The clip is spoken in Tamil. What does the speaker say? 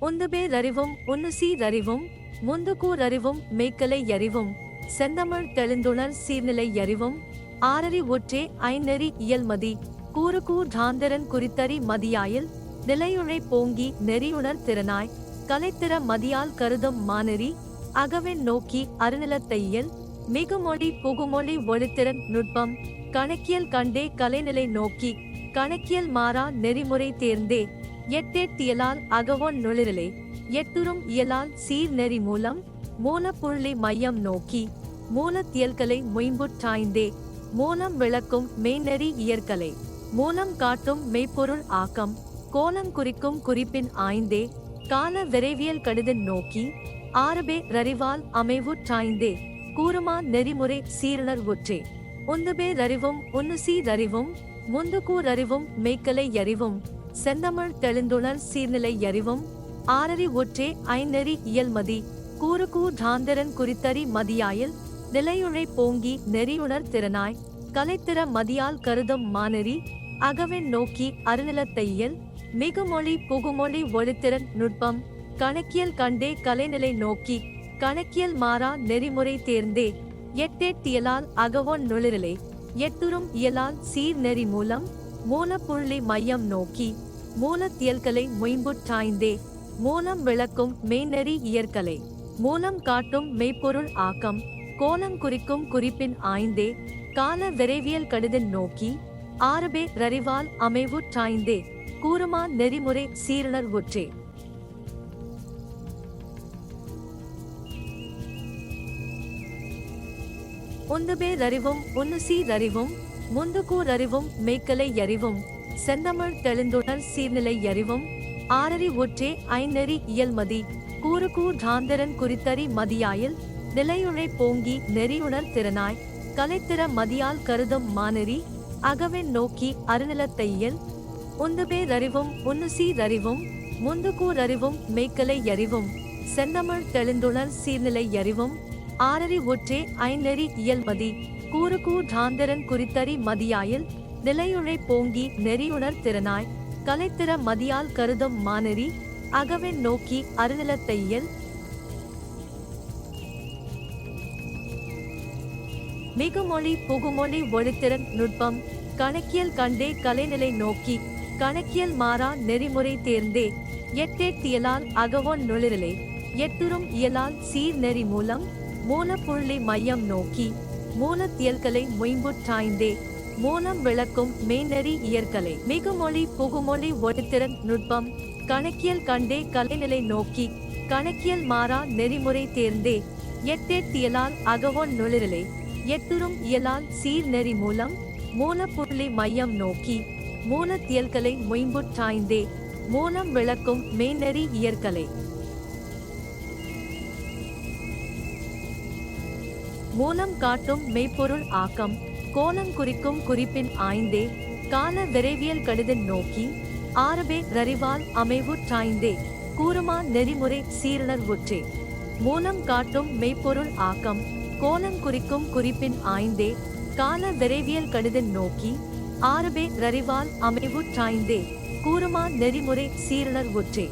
உந்துபே அறிவும் உன்னுசி ரறிவும் முந்துகூர் அறிவும் மேய்க்கலை யறிவும். செந்தமிழ் தெளிந்துணர் சீர்நிலை அறிவும் ஆரறி ஒற்றே ஐநெறி இயல்மதி. கூறுகூர் தாந்தரன் குறித்தறி மதியாயில் நிலையுழை போங்கி நெறியுணர் திறனாய். கலைத்திற மதியால் கருதும் மானெறி அகவின் நோக்கி அருநிலத்தையில் மிகுமொழி புகுமொழி ஒளித்திறன் நுட்பம். கணக்கியல் கண்டே கலைநிலை நோக்கி கணக்கியல் மாறா நெறிமுறை தேர்ந்தே. எட்டெட்டியலால் அகவோன் நுளிரலே எட்டுறும் இயலால் சீர் நெறி மூலம் மூலப்பொருளை மையம் நோக்கி மூலத்தியல்களை மொயம்புற்றாய்ந்தே மூலம் விளக்கும் மெய்நெறி இயற்கலை மூலம் காட்டும் மெய்ப்பொருள் ஆக்கம் கோலம் குறிக்கும் குறிப்பின் ஆய்ந்தே கால விரைவியல் கடிதன் நோக்கி ஆரபே ரறிவால் அமைவுற்றாய்ந்தே கூறுமா நெறிமுறை சீரணர் ஒற்றே உந்துபே ரறிவும் உன்னுசி ரறிவும் முந்துகூர் அறிவும் மெய்க்கலை யறிவும் செந்தமிழ் தெளிந்துணர் சீர்நிலை யறிவும் ஆரறி ஒற்றே ஐநெறி இயல்மதி கூறுகூ தாந்தரன் குறித்தறி மதியாயில் நிலையுழை போங்கி நெறியுணர் திறனாய் கலைத்திற மதியால் கருதும் மானெறி அகவென் நோக்கி அருநிலத்தையில் மிகுமொழி புகுமொழி ஒளித்திறன் நுட்பம் கணக்கியல் கண்டே கலைநிலை நோக்கி கணக்கியல் மாறா நெறிமுறை தேர்ந்தே எட்டெட்டியலால் அகவோன் நுளிரலே எட்டுறும் இயலால் சீர் நெறி மூலம் மூலப்புள்ளி மையம் நோக்கி மூலத்தியல்களை மொயம்புற்றாய்ந்தே மூலம் விளக்கும் மெய்நெறி இயற்கலை மூலம் காட்டும் மெய்ப்பொருள் ஆக்கம் கோலம் குறிக்கும் குறிப்பின் ஆய்ந்தே கால விரைவியல் கடிதன் நோக்கி ஆறுபே ரறிவால் அமைவுற்றாய்ந்தே கூறுமா நெறிமுறை சீரணர் ஒற்றே உந்துபே ரறிவும் உன்னுசி ரறிவும் முந்துகூர் அறிவும் மேய்க்கலை யறிவும் செந்தமிழ் தெளிந்துணர் சீர்நிலை எறிவும் ஆரறி ஒற்றே ஐநெறி இயல்மதி கூறுகூர் தாந்தரன் குறித்தறி மதியாயில் நிலையுழை போங்கி நெறியுணர் திறனாய் கலைத்திற மதியால் கருதும் மானெறி அகவின் நோக்கி அருநிலத்தையில் உந்துபேர் அறிவும் உன்னுசி அறிவும் முந்துகூர் அறிவும் மேய்க்கலை யறிவும் செந்தமிழ் தெளிந்துணர் சீர்நிலை அறிவும் ஆரறி ஒற்றே ஐநெறி இயல்மதி கூறுகூர் தாந்தரன் குறித்தறி மதியாயில் நிலையுழை போங்கி நெறியுணர் திறனாய் கலைத்திற மதியால் கருதும் மானெறி அகவென் நோக்கி அருநிலத்தையில் மிகுமொழி புகுமொழி ஒளித்திறன் நுட்பம் கணக்கியல் கண்டே கலைநிலை நோக்கி கணக்கியல் மாறா நெறிமுறை தேர்ந்தே எட்டெட்டியலால் அகவோன் நுளிரலே எட்டுறும் இயலால் சீர் நெறி மூலம் மூலப்புள்ளி மையம் நோக்கி மூலத்தியல்களை மொயம்புற்றாய்ந்தே மூலம் விளக்கும் மெய்நெறி இயற்கலை. மிகுமொழி புகுமொழி ஒளித்திறன் நுட்பம். கணக்கியல் கண்டே கலைநிலை நோக்கி. கணக்கியல் மாறா நெறிமுறை தேர்ந்தே. எட்டெட்டியலால் அகவோன் நுளிரலே. எட்டுறும் இயலால் சீர் நெறி மூலம் மூலப்புள்ளி மையம் நோக்கி. மூலத்தியல்களை மொயம்புற்றாய்ந்தே மூலம் விளக்கும் மெய்நெறி இயற்கலை. மூலம் காட்டும் மெய்ப்பொருள் ஆக்கம் கோலம் குறிக்கும் குறிப்பின் ஆய்ந்தே கால விரைவியல் கடிதன் நோக்கி ஆரபே ரறிவால் சாய்ந்தே கூறுமா நெறிமுறை சீரணர் ஒற்றே மூலம் காட்டும் மெய்ப்பொருள் ஆக்கம் கோலம் குறிக்கும் குறிப்பின் ஆய்ந்தே கால விரைவியல் கடிதன் நோக்கி ஆரபே ரறிவால் சாய்ந்தே கூறுமா நெறிமுறை சீரணர் ஒற்றே